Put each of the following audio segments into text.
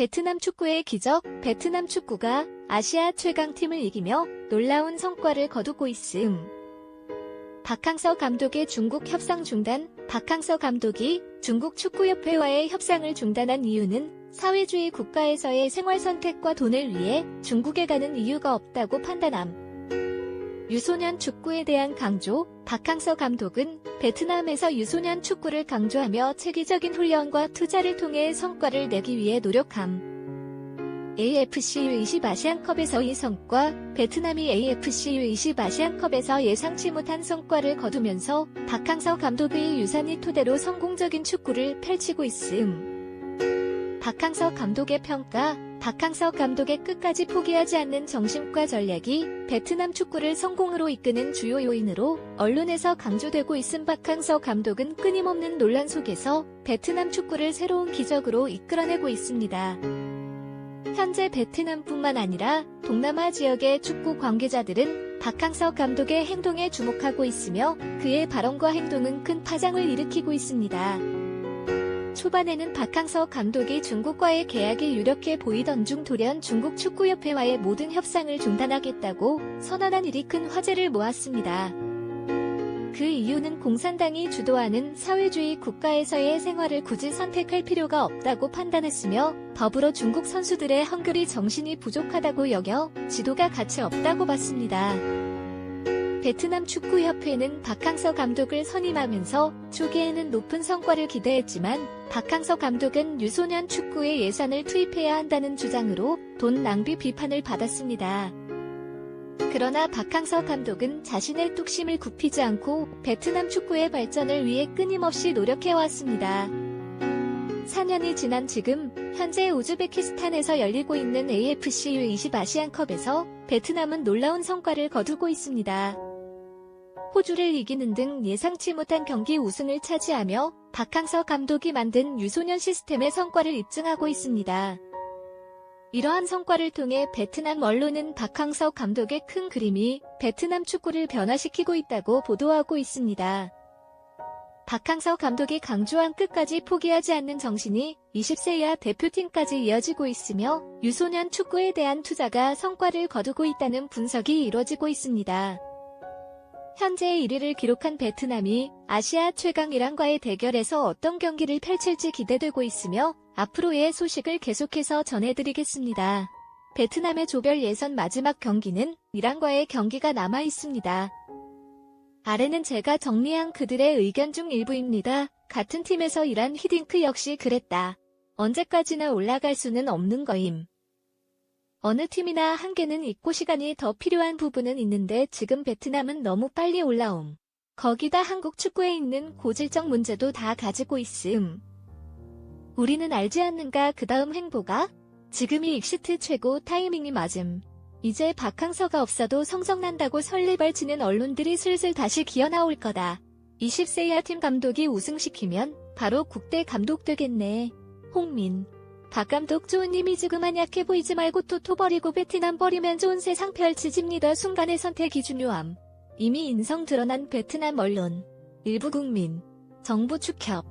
베트남 축구의 기적, 베트남 축구가 아시아 최강팀을 이기며 놀라운 성과를 거두고 있음. 박항서 감독의 중국 협상 중단, 박항서 감독이 중국 축구협회와의 협상을 중단한 이유는 사회주의 국가에서의 생활 선택과 돈을 위해 중국에 가는 이유가 없다고 판단함. 유소년 축구에 대한 강조, 박항서 감독은 베트남에서 유소년 축구를 강조하며 체계적인 훈련과 투자를 통해 성과를 내기 위해 노력함. AFC U20 아시안컵에서의 성과, 베트남이 AFC U20 아시안컵에서 예상치 못한 성과를 거두면서 박항서 감독의 유산이 토대로 성공적인 축구를 펼치고 있음. 박항서 감독의 평가, 박항서 감독의 끝까지 포기하지 않는 정신과 전략이 베트남 축구를 성공으로 이끄는 주요 요인으로 언론에서 강조되고 있음 박항서 감독은 끊임없는 논란 속에서 베트남 축구를 새로운 기적으로 이끌어내고 있습니다. 현재 베트남뿐만 아니라 동남아 지역의 축구 관계자들은 박항서 감독의 행동에 주목하고 있으며 그의 발언과 행동은 큰 파장을 일으키고 있습니다. 초반에는 박항서 감독이 중국과의 계약이 유력해 보이던 중 돌연 중국 축구협회와의 모든 협상을 중단하겠다고 선언한 일이 큰 화제를 모았습니다. 그 이유는 공산당이 주도하는 사회주의 국가에서의 생활을 굳이 선택할 필요가 없다고 판단했으며 더불어 중국 선수들의 헝그리 정신이 부족하다고 여겨 지도가 가치 없다고 봤습니다. 베트남 축구협회는 박항서 감독을 선임하면서 초기에는 높은 성과를 기대했지만 박항서 감독은 유소년 축구에 예산을 투입해야 한다는 주장으로 돈 낭비 비판을 받았습니다. 그러나 박항서 감독은 자신의 뚝심을 굽히지 않고 베트남 축구의 발전을 위해 끊임없이 노력해왔습니다. 4년이 지난 지금 현재 우즈베키스탄에서 열리고 있는 AFC U20 아시안컵에서 베트남은 놀라운 성과를 거두고 있습니다. 호주를 이기는 등 예상치 못한 경기 우승을 차지하며 박항서 감독이 만든 유소년 시스템의 성과를 입증하고 있습니다. 이러한 성과를 통해 베트남 언론은 박항서 감독의 큰 그림이 베트남 축구를 변화시키고 있다고 보도하고 있습니다. 박항서 감독이 강조한 끝까지 포기하지 않는 정신이 20세 이하 대표팀까지 이어지고 있으며 유소년 축구에 대한 투자가 성과를 거두고 있다는 분석이 이뤄지고 있습니다. 현재 1위를 기록한 베트남이 아시아 최강 이란과의 대결에서 어떤 경기를 펼칠지 기대되고 있으며 앞으로의 소식을 계속해서 전해드리겠습니다. 베트남의 조별 예선 마지막 경기는 이란과의 경기가 남아 있습니다. 아래는 제가 정리한 그들의 의견 중 일부입니다. 같은 팀에서 일한 히딩크 역시 그랬다. 언제까지나 올라갈 수는 없는 거임. 어느 팀이나 한계는 있고 시간이 더 필요한 부분은 있는데 지금 베트남은 너무 빨리 올라옴. 거기다 한국 축구에 있는 고질적 문제도 다 가지고 있음. 우리는 알지 않는가 그 다음 행보가? 지금이 익시트 최고 타이밍이 맞음. 이제 박항서가 없어도 성적난다고 설레발치는 언론들이 슬슬 다시 기어나올 거다. 20세 이하 팀 감독이 우승시키면 바로 국대 감독 되겠네. 홍민. 박 감독 좋은 이미지 그만 약해 보이지 말고 토토 버리고 베트남 버리면 좋은 세상 펼치집니다. 순간의 선택이 중요함. 이미 인성 드러난 베트남 언론. 일부 국민. 정부 축협.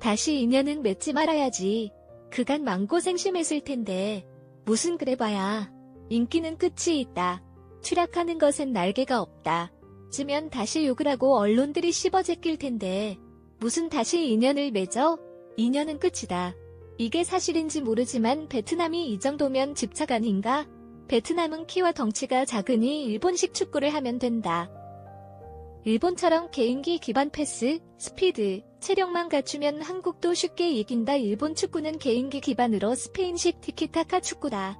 다시 인연은 맺지 말아야지. 그간 망고생 심했을 텐데. 무슨 그래 봐야. 인기는 끝이 있다. 추락하는 것엔 날개가 없다. 즈면 다시 욕을 하고 언론들이 씹어제낄 텐데. 무슨 다시 인연을 맺어? 인연은 끝이다. 이게 사실인지 모르지만 베트남이 이 정도면 집착 아닌가? 베트남은 키와 덩치가 작으니 일본식 축구를 하면 된다. 일본처럼 개인기 기반 패스, 스피드, 체력만 갖추면 한국도 쉽게 이긴다. 일본 축구는 개인기 기반으로 스페인식 티키타카 축구다.